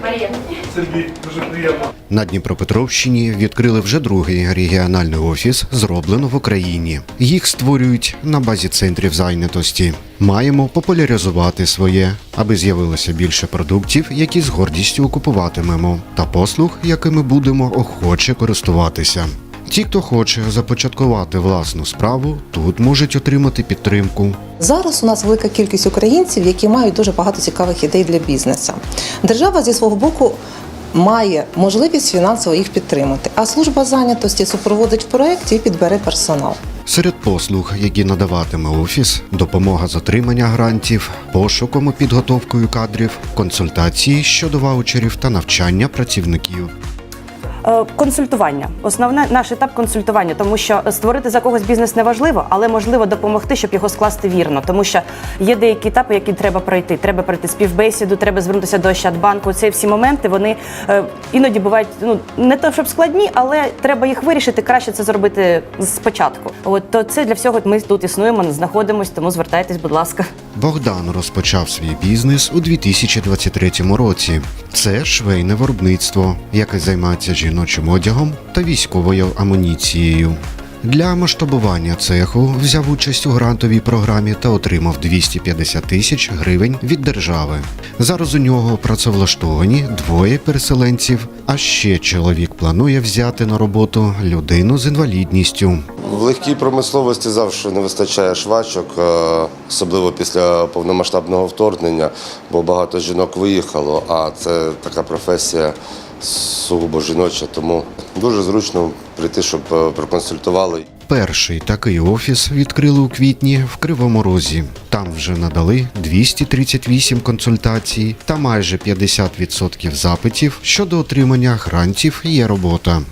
приємно. Дуже приємно. На Дніпропетровщині відкрили вже другий регіональний офіс, зроблено в Україні. Їх створюють на базі центрів зайнятості. Маємо популяризувати своє, аби з'явилося більше продуктів, які з гордістю купуватимемо, та послуг, якими будемо охоче користуватися. Ті, хто хоче започаткувати власну справу, тут можуть отримати підтримку. Зараз у нас велика кількість українців, які мають дуже багато цікавих ідей для бізнесу. Держава зі свого боку має можливість фінансово їх підтримати, а служба зайнятості супроводить проект і підбере персонал. Серед послуг, які надаватиме офіс, допомога з отримання грантів, пошуком і підготовкою кадрів, консультації щодо ваучерів та навчання працівників. Е, Консультування. Основне наш етап консультування, тому що створити за когось бізнес не важливо, але можливо допомогти, щоб його скласти вірно. Тому що є деякі етапи, які треба пройти. Треба пройти співбесіду, треба звернутися до Ощадбанку. Ці всі моменти вони е, іноді бувають ну не то, щоб складні, але треба їх вирішити. Краще це зробити спочатку. От то це для всього ми тут існуємо, знаходимось, тому звертайтесь, будь ласка. Богдан розпочав свій бізнес у 2023 році. Це швейне виробництво, яке займається жіночим одягом та військовою амуніцією. Для масштабування цеху взяв участь у грантовій програмі та отримав 250 тисяч гривень від держави. Зараз у нього працевлаштовані двоє переселенців, а ще чоловік планує взяти на роботу людину з інвалідністю. В легкій промисловості завжди не вистачає швачок, е, особливо після повномасштабного вторгнення, бо багато жінок виїхало, а це така професія сугубо жіноча, тому дуже зручно прийти, щоб е, проконсультували. Перший такий офіс відкрили у квітні в Кривому Розі. Там вже надали 238 консультацій та майже 50% запитів щодо отримання грантів є робота.